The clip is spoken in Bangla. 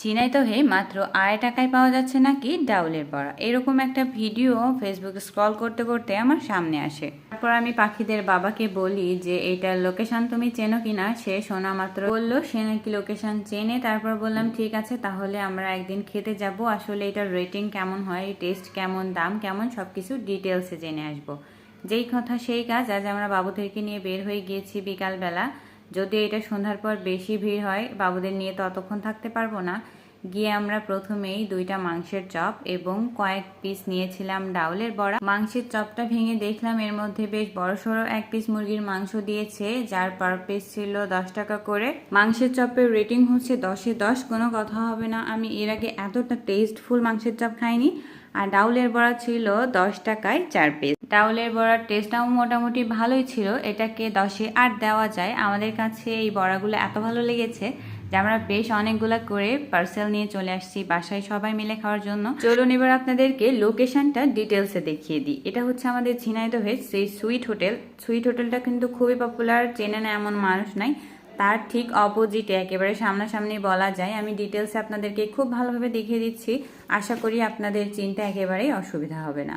ঝিনাইদহে মাত্র আড়াই টাকায় পাওয়া যাচ্ছে নাকি ডাউলের বড়া। এরকম একটা ভিডিও ফেসবুকে স্ক্রল করতে করতে আমার সামনে আসে। তারপর আমি পাখিদের বাবাকে বলি যে এইটার লোকেশন তুমি চেনো কিনা? সে শোনা মাত্র বলল, সে নাকি লোকেশন চেনে। তারপর বললাম, ঠিক আছে, তাহলে আমরা একদিন খেতে যাব। আসলে এটার রেটিং কেমন হয় টেস্ট কেমন, দাম কেমন সব কিছু ডিটেলসে জেনে আসব। যেই কথা সেই কাজ। আজ আমরা বাবুদেরকে নিয়ে বের হয়ে গিয়েছি বিকালবেলা। যদি এটা সন্ধ্যার পর বেশি ভিড় হয়, বাবুদের নিয়ে তো অতক্ষণ থাকতে পারব না। গিয়ে আমরা প্রথমেই দুইটা মাংসের চপ এবং কয়েক পিস নিয়েছিলাম ডাউলের বড়া। মাংসের চপটা ভেঙে দেখলাম এর মধ্যে বেশ বড় সড়ো এক পিস মুরগির মাংস দিয়েছে, যার পার পিস ছিল দশ টাকা করে। মাংসের চপের রেটিং হচ্ছে দশে দশ, কোনো কথা হবে না। আমি এর আগে এতটা টেস্টফুল মাংসের চপ খাইনি। আর ডাউলের বড়া ছিল দশ টাকায় চার পিস ডাউলের বড়ার টেস্টটাও মোটামুটি ভালোই ছিল। এটাকে দশে আট দেওয়া যায়। আমাদের কাছে এই বড়াগুলো এত ভালো লেগেছে যে আমরা বেশ অনেকগুলা করে পার্সেল নিয়ে চলে আসছি বাসায় সবাই মিলে খাওয়ার জন্য। চলুন এবার আপনাদেরকে লোকেশনটা ডিটেলসে দেখিয়ে দিই। এটা হচ্ছে আমাদের ঝিনাইদহের সেই সুইট হোটেল সুইট হোটেলটা কিন্তু খুবই পপুলার চেনে না এমন মানুষ নাই। তার ঠিক অপোজিটে একেবারে সামনাসামনি বলা যায়। আমি ডিটেলসে আপনাদেরকে খুব ভালোভাবে দেখিয়ে দিচ্ছি। আশা করি আপনাদের চিন্তা একেবারেই অসুবিধা হবে না।